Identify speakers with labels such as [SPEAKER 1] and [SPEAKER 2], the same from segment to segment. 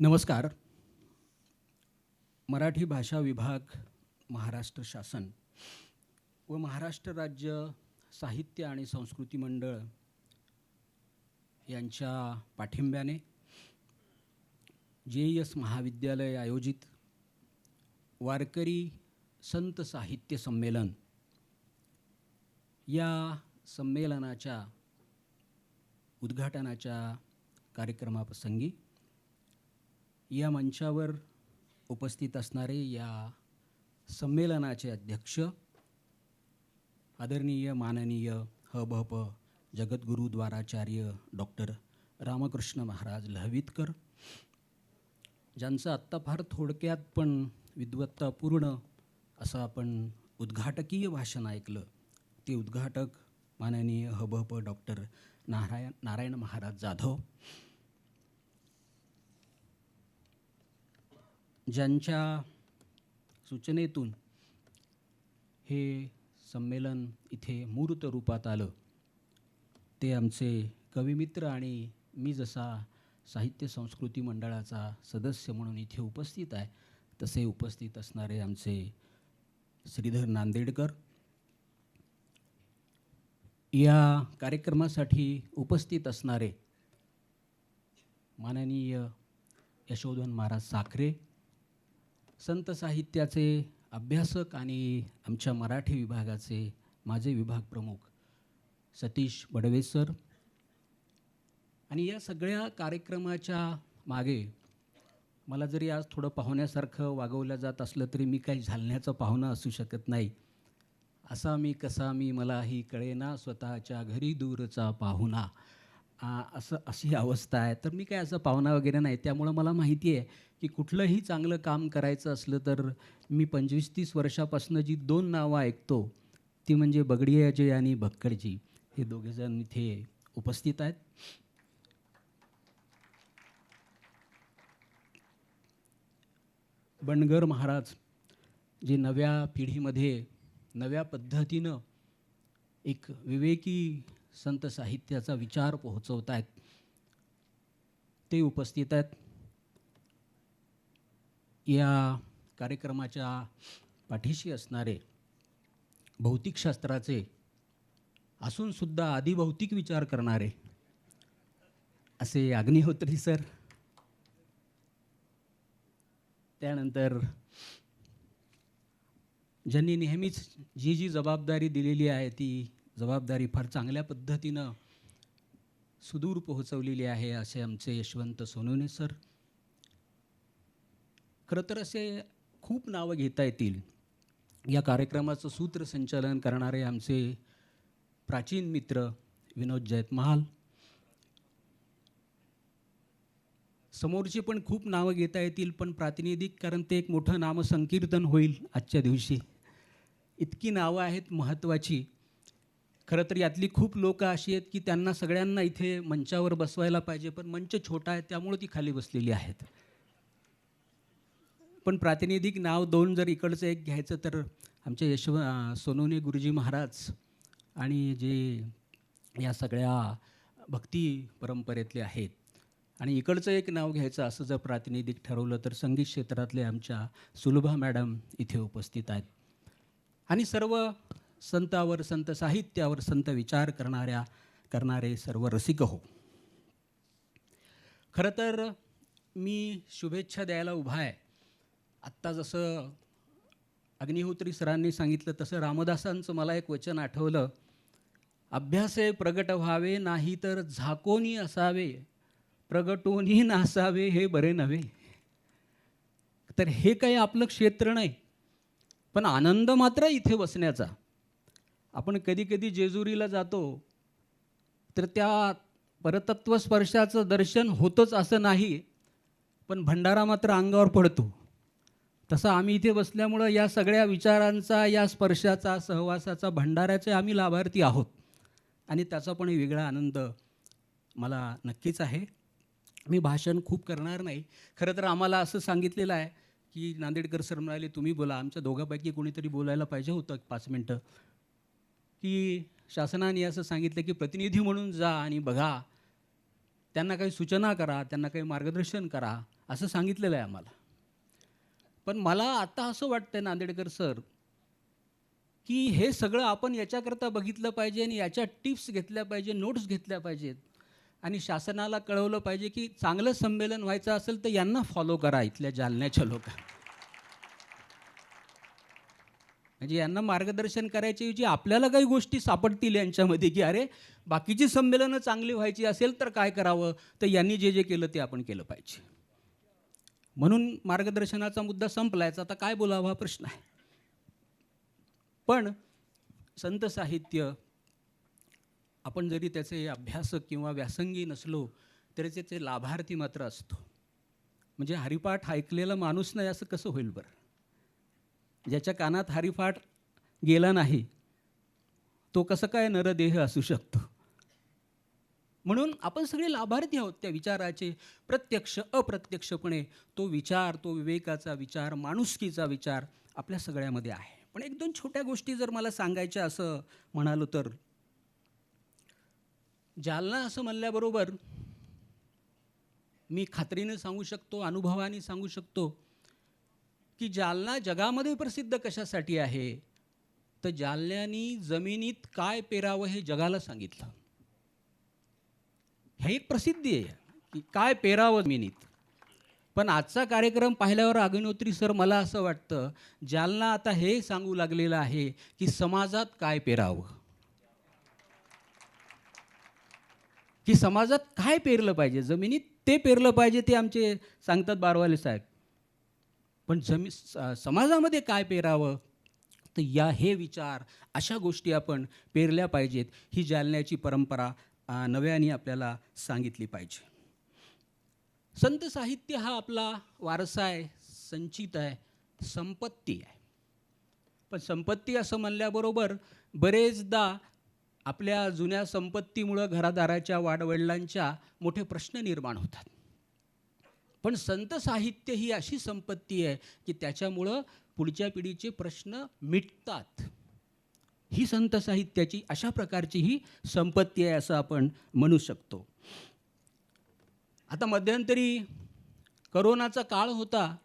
[SPEAKER 1] नमस्कार. मराठी भाषा विभाग महाराष्ट्र शासन व महाराष्ट्र राज्य साहित्य आणि संस्कृती मंडळ यांच्या पाठिंब्याने जे एस महाविद्यालय आयोजित वारकरी संत साहित्य संमेलन या संमेलनाच्या उद्घाटनाच्या कार्यक्रमाप्रसंगी या मंचावर उपस्थित असणारे या संमेलनाचे अध्यक्ष आदरणीय माननीय ह भ प जगद्गुरुद्वाराचार्य डॉक्टर रामकृष्ण महाराज लहवीतकर ज्यांचं आत्ता फार थोडक्यात पण विद्वत्तापूर्ण असं आपण उद्घाटकीय भाषण ऐकलं ते उद्घाटक माननीय ह भ प डॉक्टर नारायण नारायण महाराज जाधव. ज्यांच्या सूचनेतून हे संमेलन इथे मूर्त रूपात आलं. ते आमचे कविमित्र आणि मी जसा साहित्य संस्कृती मंडळाचा सदस्य म्हणून इथे उपस्थित आहे तसे उपस्थित असणारे आमचे श्रीधर नांदेडकर. या कार्यक्रमासाठी उपस्थित असणारे माननीय यशोधन महाराज साखरे संत साहित्याचे अभ्यासक आणि आमच्या मराठी विभागाचे माझे विभाग प्रमुख सतीश बडवे सर. आणि या सगळ्या कार्यक्रमाच्या मागे मला जरी आज थोडं पाहुण्यासारखं वागवलं जात असलं तरी मी काही झालण्याचं पाहुणं असू शकत नाही. असा मी कसा मी मलाही कळेना स्वतःच्या घरी दूरचा पाहुणा. असं अशी अवस्था आहे. तर मी काय असं पाहुणा वगैरे नाही. त्यामुळं मला माहिती आहे की कुठलंही चांगलं काम करायचं असलं तर मी पंचवीस तीस वर्षापासून जी दोन नावं ऐकतो ती म्हणजे बगडियाजी आणि भक्कडजी. हे दोघेजण इथे उपस्थित आहेत. बनगर महाराज जे नव्या पिढीमध्ये नव्या पद्धतीनं एक विवेकी संत साहित्याचा विचार पोहोचवत आहेत ते उपस्थित आहेत. या कार्यक्रमाच्या पाठीशी असणारे भौतिकशास्त्राचे असूनसुद्धा आदिभौतिक विचार करणारे असे अग्निहोत्री सर. त्यानंतर ज्यांनी नेहमीच जी जी जबाबदारी दिलेली आहे ती जबाबदारी फार चांगल्या पद्धतीनं सुदूर पोहोचवलेली आहे असे आमचे यशवंत सोनवणे सर. खरं तर असे खूप नावं घेता येतील. या कार्यक्रमाचं सूत्रसंचालन करणारे आमचे प्राचीन मित्र विनोद जयतमहाल. समोरची पण खूप नावं घेता येतील पण प्रातिनिधिक कारण ते एक मोठं नामसंकीर्तन होईल आजच्या दिवशी. इतकी नावं आहेत महत्त्वाची खरं तर यातली खूप लोकं अशी आहेत की त्यांना सगळ्यांना इथे मंचावर बसवायला पाहिजे पण मंच छोटा आहे त्यामुळं ती खाली बसलेली आहेत. पण प्रातिनिधिक नाव दोन जर इकडचं एक घ्यायचं तर आमचे यशव सोनोने गुरुजी महाराज आणि जे या सगळ्या भक्ती परंपरेतले आहेत. आणि इकडचं एक नाव घ्यायचं असं जर प्रातिनिधिक ठरवलं तर संगीत क्षेत्रातले आमच्या सुलभा मॅडम इथे उपस्थित आहेत. आणि सर्व संतावर संत साहित्यावर संत विचार करणाऱ्या करणारे सर्व रसिक हो. खरं तर मी शुभेच्छा द्यायला उभा आहे. आत्ता जसं अग्निहोत्री सरांनी सांगितलं तसं रामदासांचं मला एक वचन आठवलं. अभ्यासे प्रगट व्हावे नाही तर झाकोनी असावे प्रगटोनी नासावे हे बरे नव्हे. तर हे काही आपलं क्षेत्र नाही पण आनंद मात्र इथे बसण्याचा. आपण कधी कधी जेजुरीला जातो तर त्या परतत्व स्पर्शाचं दर्शन होतंच असं नाही पण भंडारा मात्र अंगावर पडतो. तसं आम्ही इथे बसल्यामुळं या सगळ्या विचारांचा या स्पर्शाचा सहवासाचा भंडाऱ्याचे आम्ही लाभार्थी आहोत. आणि त्याचा पण वेगळा आनंद मला नक्कीच आहे. मी भाषण खूप करणार नाही. खरं तर आम्हाला असं सांगितलेलं आहे की नांदेडकर सर म्हणाले तुम्ही बोला आमच्या दोघांपैकी कोणीतरी बोलायला पाहिजे होतं पाच मिनटं. की शासनाने असं सांगितलं की प्रतिनिधी म्हणून जा आणि बघा. त्यांना काही सूचना करा त्यांना काही मार्गदर्शन करा असं सांगितलेलं आहे आम्हाला. पण मला आत्ता असं वाटतं नांदेडकर सर की हे सगळं आपण याच्याकरता बघितलं पाहिजे आणि याच्या टिप्स घेतल्या पाहिजे नोट्स घेतल्या पाहिजेत. आणि शासनाला कळवलं पाहिजे की चांगलं संमेलन व्हायचं असेल तर यांना फॉलो करा इथल्या जालन्याच्या लोकांना. म्हणजे यांना मार्गदर्शन करायच्याऐवजी आपल्याला काही गोष्टी सापडतील यांच्यामध्ये की अरे बाकीची संमेलनं चांगली व्हायची असेल तर काय करावं? तर यांनी जे जे केलं ते आपण केलं पाहिजे. म्हणून मार्गदर्शनाचा मुद्दा संपलायचा. आता काय बोलावा हा प्रश्न आहे. पण संत साहित्य आपण जरी त्याचे अभ्यासक किंवा व्यासंगी नसलो तरी त्याचे लाभार्थी मात्र असतो. म्हणजे हरिपाठ ऐकलेला माणूस नाही असं कसं होईल बरं? ज्याच्या कानात हारीफाट गेला नाही तो कसं काय नरदेह असू शकतो? म्हणून आपण सगळे लाभार्थी आहोत त्या विचाराचे प्रत्यक्ष अप्रत्यक्षपणे. तो विचार तो विवेकाचा विचार माणुसकीचा विचार आपल्या सगळ्यामध्ये आहे. पण एक दोन छोट्या गोष्टी जर मला सांगायच्या असं म्हणालो तर जालना असं म्हणल्याबरोबर मी खात्रीने सांगू शकतो अनुभवाने सांगू शकतो. की जालना जगामध्ये प्रसिद्ध कशासाठी आहे? तर जालन्यानी जमिनीत काय पेरावं हे जगाला सांगितलं. हे एक प्रसिद्धी आहे की काय पेरावं जमिनीत. पण आजचा कार्यक्रम पाहिल्यावर अग्निहोत्री सर मला असं वाटतं जालना आता हे सांगू लागलेलं आहे की समाजात काय पेरावं. की समाजात काय पेरलं पाहिजे? जमिनीत ते पेरलं पाहिजे ते आमचे सांगतात बारवाले साहेब. पण जमी समाजामध्ये काय पेरावं? तर या हे विचार अशा गोष्टी आपण पेरल्या पाहिजेत ही जालन्याची परंपरा नव्याने आपल्याला सांगितली पाहिजे. संत साहित्य हा आपला वारसा आहे संचित आहे संपत्ती आहे. पण संपत्ती असं म्हणल्याबरोबर बरेचदा आपल्या जुन्या संपत्तीमुळं घरादाराच्या वाडवडिलांच्या मोठे प्रश्न निर्माण होतात. पण संत साहित्य ही अशी संपत्ती आहे की त्याच्यामुळं पुढच्या पिढीचे प्रश्न मिटतात. ही संत साहित्याची अशा प्रकारची ही संपत्ती आहे असं आपण म्हणू शकतो. आता मध्यंतरी करोनाचा काळ होता.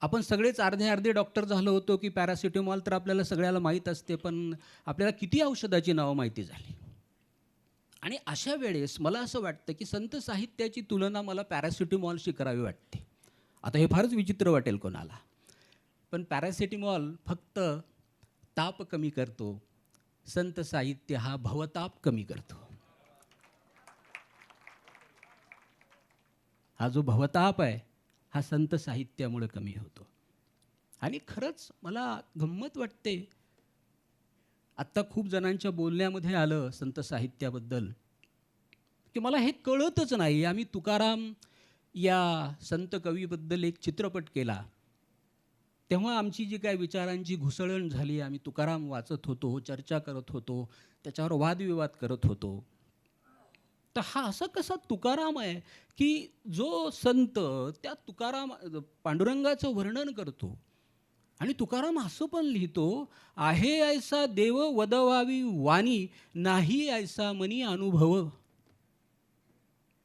[SPEAKER 1] आपण सगळेच अर्धे अर्धे डॉक्टर झालो होतो की पॅरासिटेमॉल तर आपल्याला सगळ्याला माहीत असते पण आपल्याला किती औषधाची नावं माहिती झाली? आणि अशा वेळेस मला असं वाटतं की संत साहित्याची तुलना मला पॅरासिटेमॉलशी करावी वाटते. आता हे फारच विचित्र वाटेल कोणाला. पण पॅरासिटेमॉल फक्त ताप कमी करतो. संत साहित्य हा भवताप कमी करतो. हा जो भवताप आहे हा संत साहित्यामुळे कमी होतो. आणि खरंच मला गंमत वाटते आत्ता खूप जणांच्या बोलण्यामध्ये आलं संत साहित्याबद्दल. की मला हे कळतच नाही. आम्ही तुकाराम या संत कवीबद्दल एक चित्रपट केला. तेव्हा आमची जी काय विचारांची घुसळण झाली आम्ही तुकाराम वाचत होतो चर्चा करत होतो त्याच्यावर वादविवाद करत होतो. तर हा असा कसा तुकाराम आहे की जो संत त्या तुकाराम पांडुरंगाचं वर्णन करतो? आणि तुकाराम असं पण लिहितो आहे ऐसा देव वदवावी वाणी नाही ऐसा मनी अनुभव.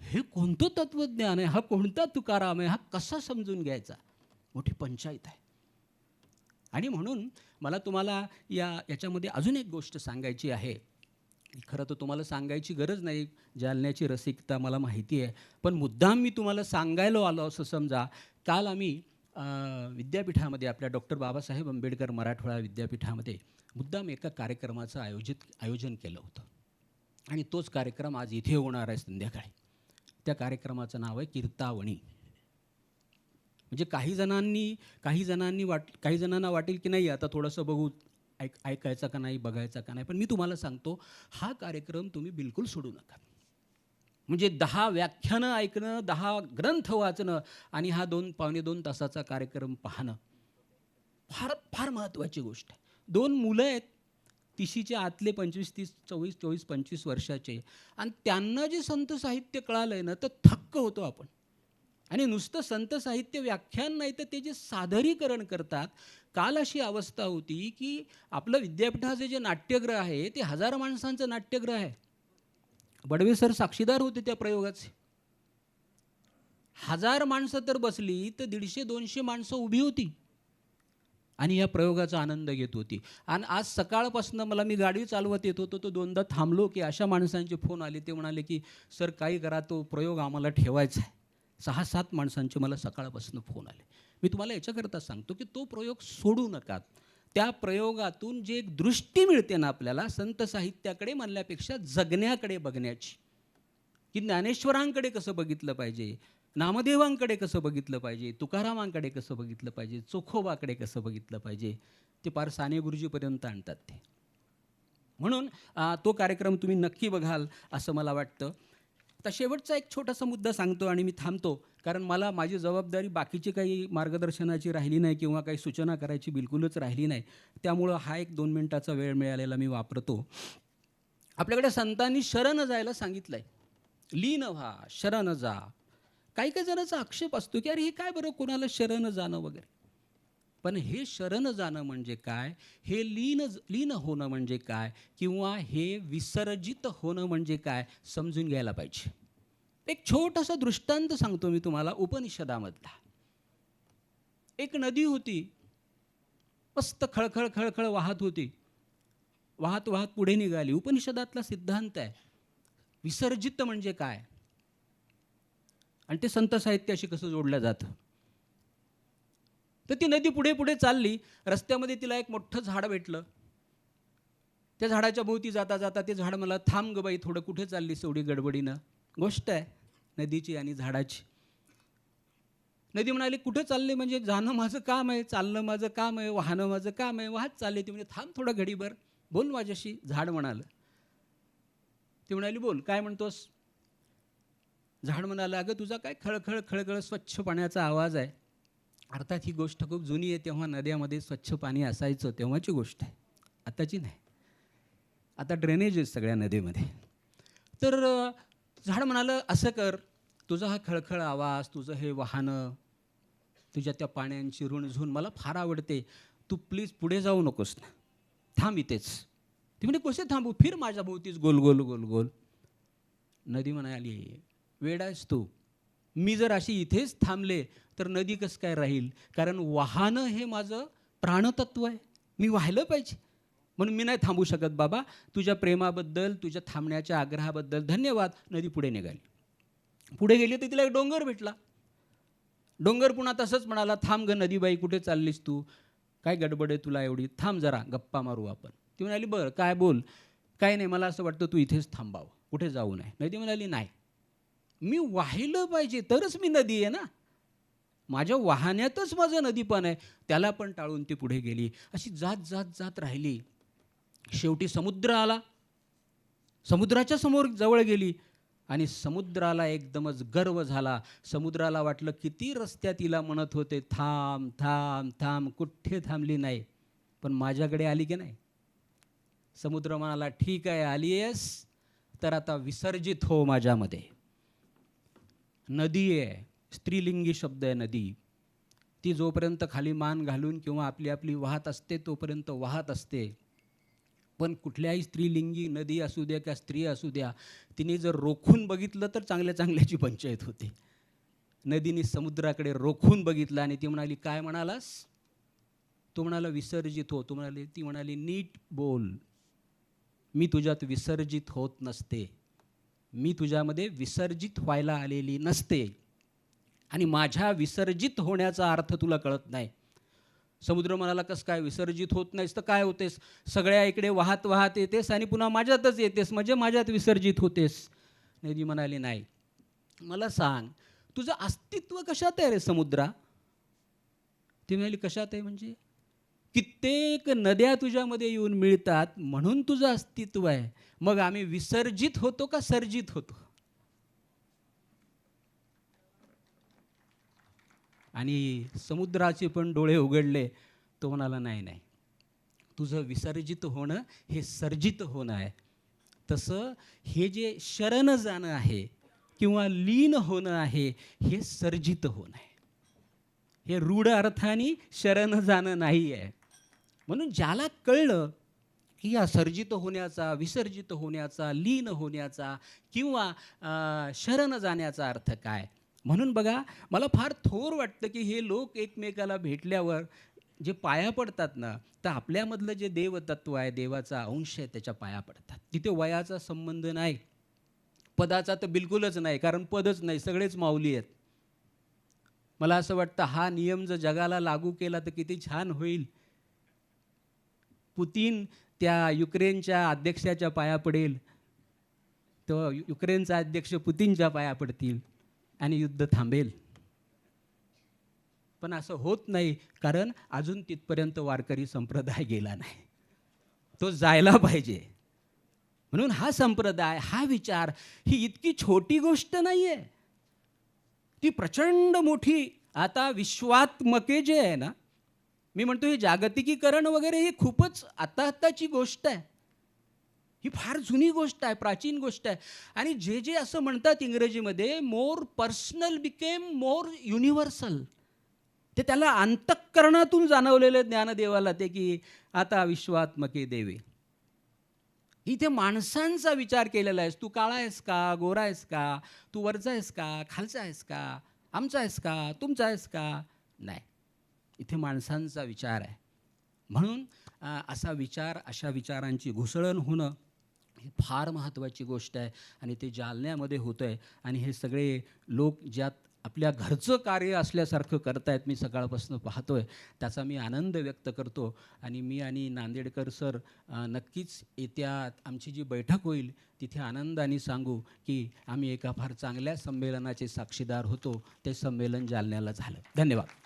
[SPEAKER 1] हे कोणतं तत्वज्ञान आहे? हा कोणता तुकाराम आहे? हा कसा समजून घ्यायचा? मोठी पंचायत आहे. आणि म्हणून मला तुम्हाला या याच्यामध्ये अजून एक गोष्ट सांगायची आहे. खरं तर तुम्हाला सांगायची गरज नाही जालन्याची रसिकता मला माहिती आहे. पण मुद्दाम मी तुम्हाला सांगायला आलो असं समजा काल आम्ही विद्यापीठामध्ये आपल्या डॉक्टर बाबासाहेब आंबेडकर मराठवाडा विद्यापीठामध्ये मुद्दाम एका कार्यक्रमाचं आयोजित आयोजन केलं होतं. आणि तोच कार्यक्रम आज इथे होणार आहे संध्याकाळी. त्या कार्यक्रमाचं नाव आहे कीर्तावणी. म्हणजे काही जणांनी काही जणांनी वाट काही जणांना वाटेल की नाही आता थोडंसं बघू ऐक ऐकायचा का नाही बघायचा का नाही पण मी तुम्हाला सांगतो हा कार्यक्रम तुम्ही बिलकुल सोडू नका. म्हणजे दहा व्याख्यानं ऐकणं दहा ग्रंथ वाचणं आणि हा दोन पावणे दोन तासाचा कार्यक्रम पाहणं. फार फार महत्त्वाची गोष्ट आहे. दोन मुलं आहेत तिशीचे आतले पंचवीस तीस चोवीस चोवीस पंचवीस वर्षाचे. आणि त्यांना जे संत साहित्य कळालं आहे ना तर थक्क होतो आपण. आणि नुसतं संत साहित्य व्याख्यान नाही तर ते जे सादरीकरण करतात काल अशी अवस्था होती की आपलं विद्यापीठाचे जे नाट्यग्रह आहे ते हजार माणसांचं नाट्यग्रह आहे. बडवे सर साक्षीदार होते त्या प्रयोगाचे. हजार माणसं तर बसली तर दीडशे दोनशे माणसं उभी होती. आणि या प्रयोगाचा आनंद घेत होती. आणि आज सकाळपासून मला मी गाडी चालवत येत होतो तो दोनदा थांबलो की अशा माणसांचे फोन आले. ते म्हणाले की सर काही करा तो प्रयोग आम्हाला ठेवायचा आहे. सहा सात माणसांचे मला सकाळपासून फोन आले. मी तुम्हाला याच्याकरता सांगतो की तो प्रयोग सोडू नका. त्या प्रयोगातून जे एक दृष्टी मिळते ना आपल्याला संत साहित्याकडे म्हणल्यापेक्षा जगण्याकडे बघण्याची. की ज्ञानेश्वरांकडे कसं बघितलं पाहिजे नामदेवांकडे कसं बघितलं पाहिजे तुकारामांकडे कसं बघितलं पाहिजे चोखोबाकडे कसं बघितलं पाहिजे ते फार साने गुरुजीपर्यंत आणतात ते. म्हणून तो कार्यक्रम तुम्ही नक्की बघाल असं मला वाटतं. आता शेवटचा एक छोटासा मुद्दा सांगतो आणि मी थांबतो कारण मला माझी जबाबदारी बाकीची काही मार्गदर्शनाची राहिली नाही किंवा काही सूचना करायची बिलकुलच राहिली नाही. त्यामुळं हा एक दोन मिनटाचा वेळ मिळालेला मी वापरतो. आपल्याकडे संतांनी शरण जायला सांगितलं आहे लीन व्हा शरण जा. काही काही जणांचा आक्षेप असतो की अरे हे काय बरं कोणाला शरण जाणं वगैरे? पण हे शरण जाणं म्हणजे काय? हे लीन लीन होणं म्हणजे काय? किंवा हे विसर्जित होणं म्हणजे काय? समजून घ्यायला पाहिजे. एक छोटासा दृष्टांत सांगतो मी तुम्हाला उपनिषदामधला. एक नदी होती. मस्त खळखळ खळखळ वाहत होती. वाहत वाहत पुढे निघाली. उपनिषदातला सिद्धांत आहे. विसर्जित म्हणजे काय? आणि ते संत साहित्याशी कसं जोडलं जातं? तर ती नदी पुढे पुढे चालली. रस्त्यामध्ये तिला एक मोठं झाड भेटलं. त्या झाडाच्या भोवती जाता जाता ते झाड मला थांब ग बाई थोडं कुठे चालली एवढी गडबडीनं? गोष्ट आहे नदीची आणि झाडाची. नदी म्हणाली कुठं चालले म्हणजे? जाणं माझं काम आहे चालणं माझं काम आहे वाहनं माझं काम आहे वाहत चालले ती म्हणजे थांब थोडं घडीभर बोल माझ्याशी झाड म्हणालं. ती म्हणाली बोल काय म्हणतोस? झाड म्हणालं अगं तुझा काय खळखळ खळखळ स्वच्छ पाण्याचा आवाज आहे. अर्थात ही गोष्ट खूप जुनी आहे तेव्हा नद्यामध्ये स्वच्छ पाणी असायचं तेव्हाची गोष्ट आहे. आताची नाही. आता ड्रेनेज आहे सगळ्या नदीमध्ये. तर झाड म्हणालं असं कर. तुझा हा खळखळ आवाज तुझं हे वाहनं तुझ्या त्या पाण्यांची ऋणझून मला फार आवडते. तू प्लीज पुढे जाऊ नकोस ना. थांब इथेच. ती म्हणजे कसे थांबू? फिर माझ्या भोवतीच गोल गोल गोल गोल. नदी म्हणाली वेड आहेस तू. मी जर अशी इथेच थांबले तर नदी कसं काय राहील? कारण वाहनं हे माझं प्राणतत्व आहे. मी वाहिलं पाहिजे. म्हणून मी नाही थांबू शकत बाबा. तुझ्या प्रेमाबद्दल तुझ्या थांबण्याच्या आग्रहाबद्दल धन्यवाद. नदी पुढे निघाली. पुढे गेली तर तिला एक डोंगर भेटला. डोंगर पुन्हा तसंच म्हणाला थांब ग नदीबाई कुठे चाललीस तू? काय गडबड आहे तुला एवढी? थांब जरा गप्पा मारू आपण. ती म्हणाली बरं काय बोल? काय नाही मला असं वाटतं तू इथेच थांबावं. कुठे जाऊ नये. नदी म्हणाली नाही. मी वाहिलं पाहिजे तरच मी नदी आहे ना. माझ्या वाहण्यातच माझं नदीपण आहे. त्याला पण टाळून ती पुढे गेली. अशी जात जात जात राहिली. शेवटी समुद्र आला. समुद्राच्या समोर जवळ गेली आणि समुद्राला एकदमच गर्व झाला. समुद्राला वाटलं किती रस्त्यात तिला म्हणत होते थांब थांब थांब कुठे थांबली नाही? पण माझ्याकडे आली की नाही? समुद्र म्हणाला ठीक आहे आली आहेस तर आता विसर्जित हो माझ्यामध्ये. नदी आहे स्त्रीलिंगी शब्द आहे नदी. ती जोपर्यंत खाली मान घालून किंवा आपली आपली वाहत असते तोपर्यंत वाहत असते. पण कुठल्याही स्त्रीलिंगी नदी असू द्या किंवा स्त्री असू द्या तिने जर रोखून बघितलं तर चांगल्या चांगल्याची पंचायत होते. नदीने समुद्राकडे रोखून बघितलं आणि ती म्हणाली काय म्हणालास? तो म्हणाला विसर्जित हो. तू म्हणाली ती म्हणाली नीट बोल. मी तुझ्यात विसर्जित होत नसते. मी तुझ्यामध्ये विसर्जित व्हायला आलेली नसते. आणि माझ्या विसर्जित होण्याचा अर्थ तुला कळत नाही. समुद्र म्हणाला कसं काय विसर्जित होत नाहीस तर काय होतेस? सगळ्या इकडे वाहत वाहत येतेस आणि पुन्हा माझ्यातच येतेस म्हणजे माझ्यात विसर्जित होतेस. नदी म्हणाली नाही. मला सांग तुझं अस्तित्व कशात आहे रे समुद्रा? ती म्हणाली कशात आहे म्हणजे? कित्येक नद्या तुझ्यामध्ये येऊन मिळतात म्हणून तुझं अस्तित्व आहे. मग आम्ही विसर्जित होतो का सर्जित होतो? आणि समुद्राचे पण डोळे उघडले तो म्हणाला नाही नाही. तुझं विसर्जित होणं हे सर्जित होणं आहे. तसं हे जे शरण जाणं आहे किंवा लीन होणं आहे हे सर्जित होणं आहे. हे रूढ अर्थाने शरण जाणं नाही आहे. म्हणून ज्याला कळलं की या सर्जित होण्याचा विसर्जित होण्याचा लीन होण्याचा किंवा शरण जाण्याचा अर्थ काय? म्हणून बघा मला फार थोर वाटतं की हे लोक एकमेकाला भेटल्यावर जे पाया पडतात ना तर आपल्यामधलं जे देवतत्व आहे देवाचा अंश आहे त्याच्या पाया पडतात. तिथे वयाचा संबंध नाही. पदाचा तर बिलकुलच नाही कारण पदच नाही सगळेच माऊली आहेत. मला असं वाटतं हा नियम जर जगाला लागू केला तर किती छान होईल. पुतीन त्या युक्रेनच्या अध्यक्षाच्या पाया पडेल तो युक्रेनचा अध्यक्ष पुतीनच्या पाया पडतील आणि युद्ध थांबेल. पण असं होत नाही कारण अजून तिथपर्यंत वारकरी संप्रदाय गेला नाही. तो जायला पाहिजे. म्हणून हा संप्रदाय हा विचार ही इतकी छोटी गोष्ट नाही आहे ती प्रचंड मोठी आता विश्वात्मके जे आहे ना मी म्हणतो हे जागतिकीकरण वगैरे ही खूपच आता आत्ताची गोष्ट आहे. ही फार जुनी गोष्ट आहे प्राचीन गोष्ट आहे. आणि जे जे असं म्हणतात इंग्रजीमध्ये more personal became more universal ते त्याला अंतःकरणातून जाणवलेलं ज्ञानदेवाला ते की आता विश्वात्मके देवे. इथे माणसांचा विचार केलेला आहेस. तू काळा आहेस का? गोरा आहेस का? तू वरचा आहेस का? खालचा आहेस का? आमचा आहेस का? तुमचा आहेस का? नाही. इथे माणसांचा विचार आहे. म्हणून असा विचार अशा विचारांची घुसळण होणं ही फार महत्त्वाची गोष्ट आहे आणि ते जालन्यामध्ये होतं आहे आणि हे सगळे लोक ज्यात आपल्या घरचं कार्य असल्यासारखं करतायत मी सकाळपासून पाहतो आहे त्याचा मी आनंद व्यक्त करतो. आणि मी आणि नांदेडकर सर नक्कीच येत्या आमची जी बैठक होईल तिथे आनंदाने सांगू की आम्ही एका फार चांगल्या संमेलनाचे साक्षीदार होतो. ते संमेलन जालन्याला झालं. धन्यवाद.